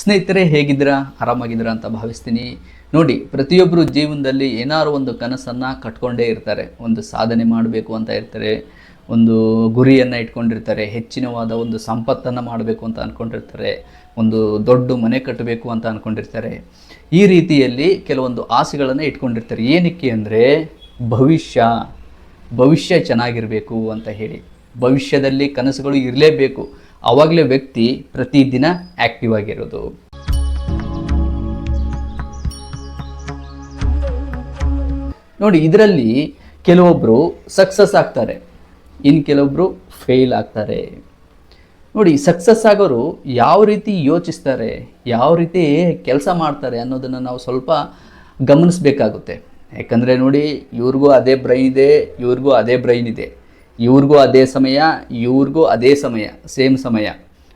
ಸ್ನೇಹಿತರೆ, ಹೇಗಿದ್ದೀರಾ? ಆರಾಮಾಗಿದ್ದೀರಾ ಅಂತ ಭಾವಿಸ್ತೀನಿ. ನೋಡಿ ಪ್ರತಿಯೊಬ್ಬರು ಜೀವನದಲ್ಲಿ ಏನಾರು ಒಂದು ಕನಸನ್ನು ಕಟ್ಕೊಂಡೇ ಇರ್ತಾರೆ. ಒಂದು ಸಾಧನೆ ಮಾಡಬೇಕು ಅಂತ ಇರ್ತಾರೆ. ಒಂದು ಗುರಿಯನ್ನು ಇಟ್ಕೊಂಡಿರ್ತಾರೆ. ಹೆಚ್ಚಿನವಾದ ಒಂದು ಸಂಪತ್ತನ್ನು ಮಾಡಬೇಕು ಅಂತ ಅಂದ್ಕೊಂಡಿರ್ತಾರೆ ಒಂದು ದೊಡ್ಡ ಮನೆ ಕಟ್ಟಬೇಕು ಅಂತ ಅಂದ್ಕೊಂಡಿರ್ತಾರೆ ಈ ರೀತಿಯಲ್ಲಿ ಕೆಲವೊಂದು ಆಸೆಗಳನ್ನು ಇಟ್ಕೊಂಡಿರ್ತಾರೆ. ಏನಕ್ಕೆ ಅಂದರೆ, ಭವಿಷ್ಯ ಭವಿಷ್ಯ ಚೆನ್ನಾಗಿರಬೇಕು ಅಂತ ಹೇಳಿ. ಭವಿಷ್ಯದಲ್ಲಿ ಕನಸುಗಳು ಇರಲೇಬೇಕು. ಆವಾಗಲೇ ವ್ಯಕ್ತಿ ಪ್ರತಿದಿನ ಆಕ್ಟಿವ್ ಆಗಿರೋದು. ನೋಡಿ, ಇದರಲ್ಲಿ ಕೆಲವೊಬ್ಬರು ಸಕ್ಸಸ್ ಆಗ್ತಾರೆ. ಇನ್ನು ಕೆಲವೊಬ್ಬರು ಫೇಲ್ ಆಗ್ತಾರೆ. ನೋಡಿ ಸಕ್ಸಸ್ ಆಗೋರು ಯಾವ ರೀತಿ ಯೋಚಿಸ್ತಾರೆ, ಯಾವ ರೀತಿ ಕೆಲಸ ಮಾಡ್ತಾರೆ ಅನ್ನೋದನ್ನು ನಾವು ಸ್ವಲ್ಪ ಗಮನಿಸಬೇಕಾಗುತ್ತೆ. ಯಾಕಂದರೆ ನೋಡಿ, ಇವ್ರಿಗೂ ಅದೇ ಬ್ರೈನ್ ಇದೆ, ಇವ್ರಿಗೂ ಅದೇ ಬ್ರೈನ್ ಇದೆ. ಇವ್ರಿಗೂ ಅದೇ ಸಮಯ, ಇವ್ರಿಗೂ ಅದೇ ಸಮಯ ಸೇಮ್ ಸಮಯ.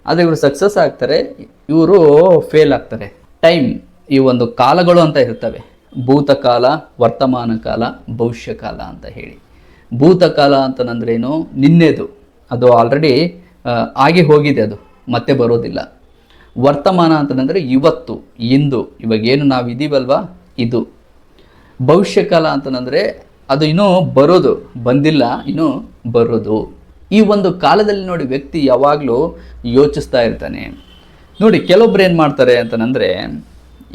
ಆದರೆ ಇವರು ಸಕ್ಸಸ್ ಆಗ್ತಾರೆ, ಇವರು ಫೇಲ್ ಆಗ್ತಾರೆ. ಟೈಮ್ ಈ ಒಂದು ಕಾಲಗಳು ಅಂತ ಇರ್ತವೆ. ಭೂತಕಾಲ, ವರ್ತಮಾನ ಕಾಲ, ಭವಿಷ್ಯ ಕಾಲ ಅಂತ ಹೇಳಿ. ಭೂತಕಾಲ ಅಂತಂದ್ರೇನು ನಿನ್ನೆದು. ಅದು ಆಲ್ರೆಡಿ ಆಗಿ ಹೋಗಿದೆ ಅದು. ಮತ್ತೆ ಬರೋದಿಲ್ಲ. ವರ್ತಮಾನ ಅಂತಂದರೆ ಇವತ್ತು, ಇಂದು. ಇವಾಗೇನು ನಾವು ಇದೀವಲ್ವಾ ಇದು. ಭವಿಷ್ಯಕಾಲ ಅಂತಂದರೆ ಅದು ಇನ್ನೂ ಬರೋದು, ಬಂದಿಲ್ಲ, ಇನ್ನೂ ಬರೋದು. ಈ ಒಂದು ಕಾಲದಲ್ಲಿ ನೋಡಿ ವ್ಯಕ್ತಿ ಯಾವಾಗಲೂ ಯೋಚಿಸ್ತಾ ಇರ್ತಾನೆ. ನೋಡಿ, ಕೆಲವೊಬ್ರು ಏನು ಮಾಡ್ತಾರೆ ಅಂತಂದರೆ,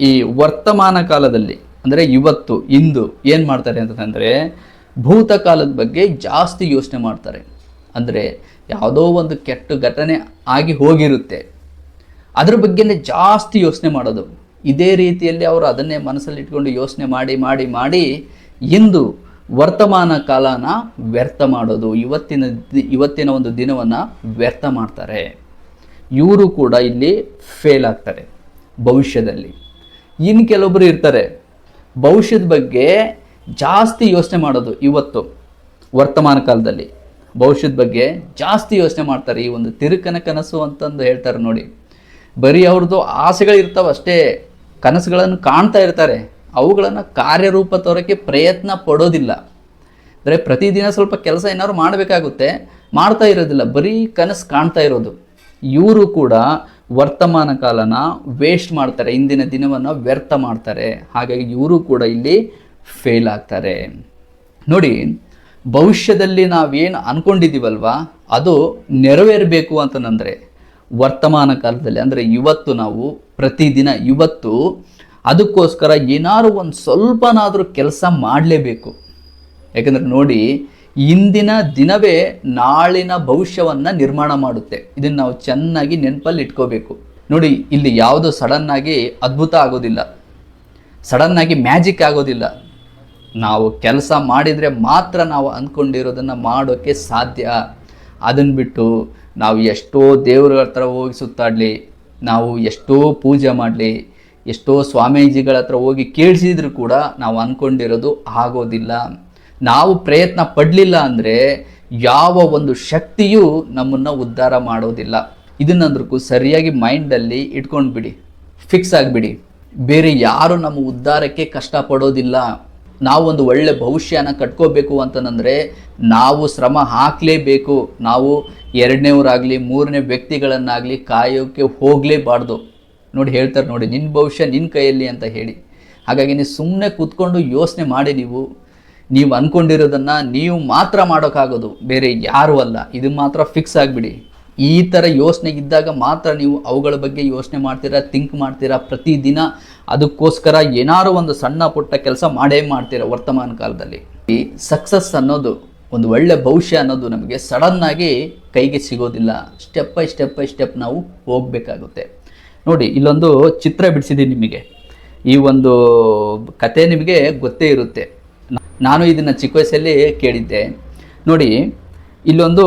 ಈ ವರ್ತಮಾನ ಕಾಲದಲ್ಲಿ, ಅಂದರೆ ಇವತ್ತು, ಇಂದು ಏನು ಮಾಡ್ತಾರೆ ಅಂತಂದರೆ ಭೂತಕಾಲದ ಬಗ್ಗೆ ಜಾಸ್ತಿ ಯೋಚನೆ ಮಾಡ್ತಾರೆ. ಅಂದರೆ ಯಾವುದೋ ಒಂದು ಕೆಟ್ಟ ಘಟನೆ ಆಗಿ ಹೋಗಿರುತ್ತೆ. ಅದ್ರ ಬಗ್ಗೆನೇ ಜಾಸ್ತಿ ಯೋಚನೆ ಮಾಡೋದು. ಇದೇ ರೀತಿಯಲ್ಲಿ ಅವರು ಅದನ್ನೇ ಮನಸ್ಸಲ್ಲಿ ಇಟ್ಕೊಂಡು ಯೋಚನೆ ಮಾಡಿ ಮಾಡಿ ಮಾಡಿ ಇಂದು ವರ್ತಮಾನ ಕಾಲನ ವ್ಯರ್ಥ ಮಾಡೋದು, ಇವತ್ತಿನ ಇವತ್ತಿನ ಒಂದು ದಿನವನ್ನು ವ್ಯರ್ಥ ಮಾಡ್ತಾರೆ. ಇವರು ಕೂಡ ಇಲ್ಲಿ ಫೇಲ್ ಆಗ್ತಾರೆ ಭವಿಷ್ಯದಲ್ಲಿ. ಇನ್ನು ಕೆಲವೊಬ್ಬರು ಇರ್ತಾರೆ, ಭವಿಷ್ಯದ ಬಗ್ಗೆ ಜಾಸ್ತಿ ಯೋಚನೆ ಮಾಡೋದು ಇವತ್ತು ವರ್ತಮಾನ ಕಾಲದಲ್ಲಿ. ಭವಿಷ್ಯದ ಬಗ್ಗೆ ಜಾಸ್ತಿ ಯೋಚನೆ ಮಾಡ್ತಾರೆ ಈ ಒಂದು ತಿರುಕನ ಕನಸು ಅಂತಂದು ಹೇಳ್ತಾರೆ ನೋಡಿ. ಬರೀ ಅವ್ರದ್ದು ಆಸೆಗಳಿರ್ತಾವೆ ಅಷ್ಟೇ, ಕನಸುಗಳನ್ನು ಕಾಣ್ತಾ ಇರ್ತಾರೆ. ಅವುಗಳನ್ನು ಕಾರ್ಯರೂಪ ತೋರೋಕ್ಕೆ ಪ್ರಯತ್ನ ಪಡೋದಿಲ್ಲ. ಅಂದರೆ ಪ್ರತಿದಿನ ಸ್ವಲ್ಪ ಕೆಲಸ ಏನಾದ್ರು ಮಾಡಬೇಕಾಗುತ್ತೆ, ಮಾಡ್ತಾ ಇರೋದಿಲ್ಲ, ಬರೀ ಕನಸು ಕಾಣ್ತಾ ಇರೋದು. ಇವರು ಕೂಡ ವರ್ತಮಾನ ಕಾಲನ ವೇಸ್ಟ್ ಮಾಡ್ತಾರೆ, ಇಂದಿನ ದಿನವನ್ನು ವ್ಯರ್ಥ ಮಾಡ್ತಾರೆ. ಹಾಗಾಗಿ ಇವರು ಕೂಡ ಇಲ್ಲಿ ಫೇಲ್ ಆಗ್ತಾರೆ. ನೋಡಿ, ಭವಿಷ್ಯದಲ್ಲಿ ನಾವೇನು ಅಂದ್ಕೊಂಡಿದ್ದೀವಲ್ವಾ ಅದು ನೆರವೇರಬೇಕು ಅಂತಂದರೆ ವರ್ತಮಾನ ಕಾಲದಲ್ಲಿ. ಅಂದರೆ ಇವತ್ತು ನಾವು ಪ್ರತಿದಿನ ಇವತ್ತು ಅದಕ್ಕೋಸ್ಕರ ಏನಾದ್ರು ಒಂದು ಸ್ವಲ್ಪನಾದರೂ ಕೆಲಸ ಮಾಡಲೇಬೇಕು. ಯಾಕಂದರೆ ನೋಡಿ, ಇಂದಿನ ದಿನವೇ ನಾಳಿನ ಭವಿಷ್ಯವನ್ನು ನಿರ್ಮಾಣ ಮಾಡುತ್ತೆ. ಇದನ್ನು ನಾವು ಚೆನ್ನಾಗಿ ನೆನಪಲ್ಲಿ ಇಟ್ಕೋಬೇಕು. ನೋಡಿ, ಇಲ್ಲಿ ಯಾವುದು ಸಡನ್ನಾಗಿ ಅದ್ಭುತ ಆಗೋದಿಲ್ಲ. ಸಡನ್ನಾಗಿ ಮ್ಯಾಜಿಕ್ ಆಗೋದಿಲ್ಲ. ನಾವು ಕೆಲಸ ಮಾಡಿದರೆ ಮಾತ್ರ ನಾವು ಅಂದ್ಕೊಂಡಿರೋದನ್ನು ಮಾಡೋಕ್ಕೆ ಸಾಧ್ಯ. ಅದನ್ನು ಬಿಟ್ಟು ನಾವು ಎಷ್ಟೋ ದೇವರ ಹತ್ರ ಹೋಗಿ ಸುತ್ತಾಡಲಿ, ನಾವು ಎಷ್ಟೋ ಪೂಜೆ ಮಾಡಲಿ, ಎಷ್ಟೋ ಸ್ವಾಮೀಜಿಗಳ ಹತ್ರ ಹೋಗಿ ಕೇಳಿಸಿದ್ರು ಕೂಡ ನಾವು ಅಂದ್ಕೊಂಡಿರೋದು ಆಗೋದಿಲ್ಲ. ನಾವು ಪ್ರಯತ್ನ ಪಡಲಿಲ್ಲ ಅಂದರೆ ಯಾವ ಒಂದು ಶಕ್ತಿಯೂ ನಮ್ಮನ್ನು ಉದ್ಧಾರ ಮಾಡೋದಿಲ್ಲ. ಇದನ್ನಂದ್ರೂ ಸರಿಯಾಗಿ ಮೈಂಡಲ್ಲಿ ಇಟ್ಕೊಂಡು ಬಿಡಿ. ಫಿಕ್ಸ್ ಆಗಿಬಿಡಿ. ಬೇರೆ ಯಾರು ನಮ್ಮ ಉದ್ಧಾರಕ್ಕೆ ಕಷ್ಟಪಡೋದಿಲ್ಲ ನಾವು ಒಂದು ಒಳ್ಳೆ ಭವಿಷ್ಯನ ಕಟ್ಕೋಬೇಕು ಅಂತಂದರೆ ನಾವು ಶ್ರಮ ಹಾಕಲೇಬೇಕು. ನಾವು ಎರಡನೇವರಾಗಲಿ, ಮೂರನೇ ವ್ಯಕ್ತಿಗಳನ್ನಾಗಲಿ ಕಾಯೋಕ್ಕೆ ಹೋಗಲೇಬಾರ್ದು. ನೋಡಿ ಹೇಳ್ತಾರೆ ನೋಡಿ ನಿನ್ನ ಭವಿಷ್ಯ ನಿನ್ನ ಕೈಯಲ್ಲಿ ಅಂತ ಹೇಳಿ. ಹಾಗಾಗಿ ನೀವು ಸುಮ್ಮನೆ ಕೂತ್ಕೊಂಡು ಯೋಚನೆ ಮಾಡಿ ನೀವು. ನೀವು ಅಂದ್ಕೊಂಡಿರೋದನ್ನು ನೀವು ಮಾತ್ರ ಮಾಡೋಕ್ಕಾಗೋದು, ಬೇರೆ ಯಾರೂ ಅಲ್ಲ. ಇದು ಮಾತ್ರ ಫಿಕ್ಸ್ ಆಗಿಬಿಡಿ. ಈ ಥರ ಯೋಚನೆಗಿದ್ದಾಗ ಮಾತ್ರ ನೀವು ಅವುಗಳ ಬಗ್ಗೆ ಯೋಚನೆ ಮಾಡ್ತೀರಾ ಥಿಂಕ್ ಮಾಡ್ತೀರಾ, ಪ್ರತಿದಿನ ಅದಕ್ಕೋಸ್ಕರ ಏನಾರು ಒಂದು ಸಣ್ಣ ಪುಟ್ಟ ಕೆಲಸ ಮಾಡೇ ಮಾಡ್ತೀರಾ ವರ್ತಮಾನ ಕಾಲದಲ್ಲಿ. ಈ ಸಕ್ಸಸ್ ಅನ್ನೋದು, ಒಂದು ಒಳ್ಳೆ ಭವಿಷ್ಯ ಅನ್ನೋದು ನಮಗೆ ಸಡನ್ನಾಗಿ ಕೈಗೆ ಸಿಗೋದಿಲ್ಲ. Step by step by step ನಾವು ಹೋಗಬೇಕಾಗುತ್ತೆ. ನೋಡಿ, ಇಲ್ಲೊಂದು ಚಿತ್ರ ಬಿಡಿಸಿದ್ದೀನಿ ನಿಮಗೆ. ಈ ಒಂದು ಕತೆ ನಿಮಗೆ ಗೊತ್ತೇ ಇರುತ್ತೆ. ನಾನು ಇದನ್ನು ಚಿಕ್ಕ ವಯಸ್ಸಲ್ಲಿ ಕೇಳಿದ್ದೆ. ನೋಡಿ, ಇಲ್ಲೊಂದು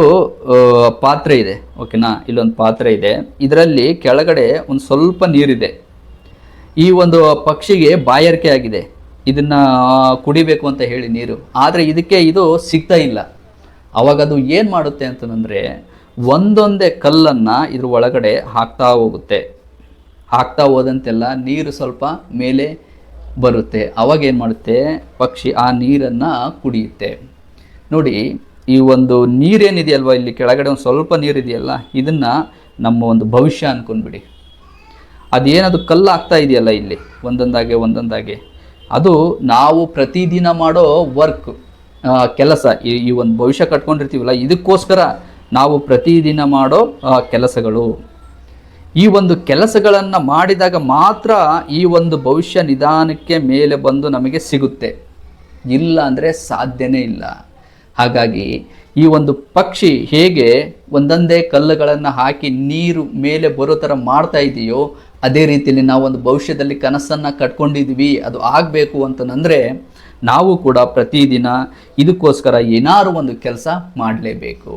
ಪಾತ್ರೆ ಇದೆ, ಓಕೆನಾ? ಇಲ್ಲೊಂದು ಪಾತ್ರೆ ಇದೆ. ಇದರಲ್ಲಿ ಕೆಳಗಡೆ ಒಂದು ಸ್ವಲ್ಪ ನೀರಿದೆ. ಈ ಒಂದು ಪಕ್ಷಿಗೆ ಬಾಯಾರಿಕೆ ಆಗಿದೆ. ಇದನ್ನು ಕುಡಿಬೇಕು ಅಂತ ಹೇಳಿ ನೀರು. ಆದರೆ ಇದಕ್ಕೆ ಇದು ಸಿಗ್ತಾ ಇಲ್ಲ. ಅವಾಗ ಅದು ಏನು ಮಾಡುತ್ತೆ ಅಂತಂದರೆ, ಒಂದೊಂದೇ ಕಲ್ಲನ್ನು ಇದ್ರ ಒಳಗಡೆ ಹಾಕ್ತಾ ಹೋಗುತ್ತೆ. ಹಾಕ್ತಾ ಹೋದಂತೆಲ್ಲ ನೀರು ಸ್ವಲ್ಪ ಮೇಲೆ ಬರುತ್ತೆ. ಅವಾಗ ಏನು ಮಾಡುತ್ತೆ? ಪಕ್ಷಿ ಆ ನೀರನ್ನು ಕುಡಿಯುತ್ತೆ. ನೋಡಿ, ಈ ಒಂದು ನೀರೇನಿದೆಯಲ್ವ? ಇಲ್ಲಿ ಕೆಳಗಡೆ ಒಂದು ಸ್ವಲ್ಪ ನೀರಿದೆಯಲ್ಲ? ಇದನ್ನು ನಮ್ಮ ಒಂದು ಭವಿಷ್ಯ ಅಂದ್ಕೊಂಡ್ಬಿಡಿ ಅದೇನದು ಕಲ್ಲು ಆಗ್ತಾ ಇದೆಯಲ್ಲ ಇಲ್ಲಿ? ಒಂದೊಂದಾಗೆ ಒಂದೊಂದಾಗೆ. ಅದು ನಾವು ಪ್ರತಿದಿನ ಮಾಡೋ ವರ್ಕ್ ಕೆಲಸ. ಈ ಈ ಒಂದು ಭವಿಷ್ಯ ಕಟ್ಕೊಂಡಿರ್ತೀವಲ್ಲ, ಇದಕ್ಕೋಸ್ಕರ ನಾವು ಪ್ರತಿದಿನ ಮಾಡೋ ಕೆಲಸಗಳು. ಈ ಒಂದು ಕೆಲಸಗಳನ್ನು ಮಾಡಿದಾಗ ಮಾತ್ರ ಈ ಒಂದು ಭವಿಷ್ಯ ನಿಧಾನಕ್ಕೆ ಮೇಲೆ ಬಂದು ನಮಗೆ ಸಿಗುತ್ತೆ. ಇಲ್ಲ ಅಂದರೆ ಸಾಧ್ಯನೇ ಇಲ್ಲ. ಹಾಗಾಗಿ ಈ ಒಂದು ಪಕ್ಷಿ ಹೇಗೆ ಒಂದೊಂದೇ ಕಲ್ಲುಗಳನ್ನು ಹಾಕಿ ನೀರು ಮೇಲೆ ಬರೋ ಥರ ಮಾಡ್ತಾ ಇದೆಯೋ, ಅದೇ ರೀತಿಯಲ್ಲಿ ನಾವು ಒಂದು ಭವಿಷ್ಯದಲ್ಲಿ ಕನಸನ್ನು ಕಟ್ಕೊಂಡಿದ್ವಿ, ಅದು ಆಗಬೇಕು ಅಂತಂದರೆ ನಾವು ಕೂಡ ಪ್ರತಿದಿನ ಇದಕ್ಕೋಸ್ಕರ ಏನಾದರೂ ಒಂದು ಕೆಲಸ ಮಾಡಲೇಬೇಕು.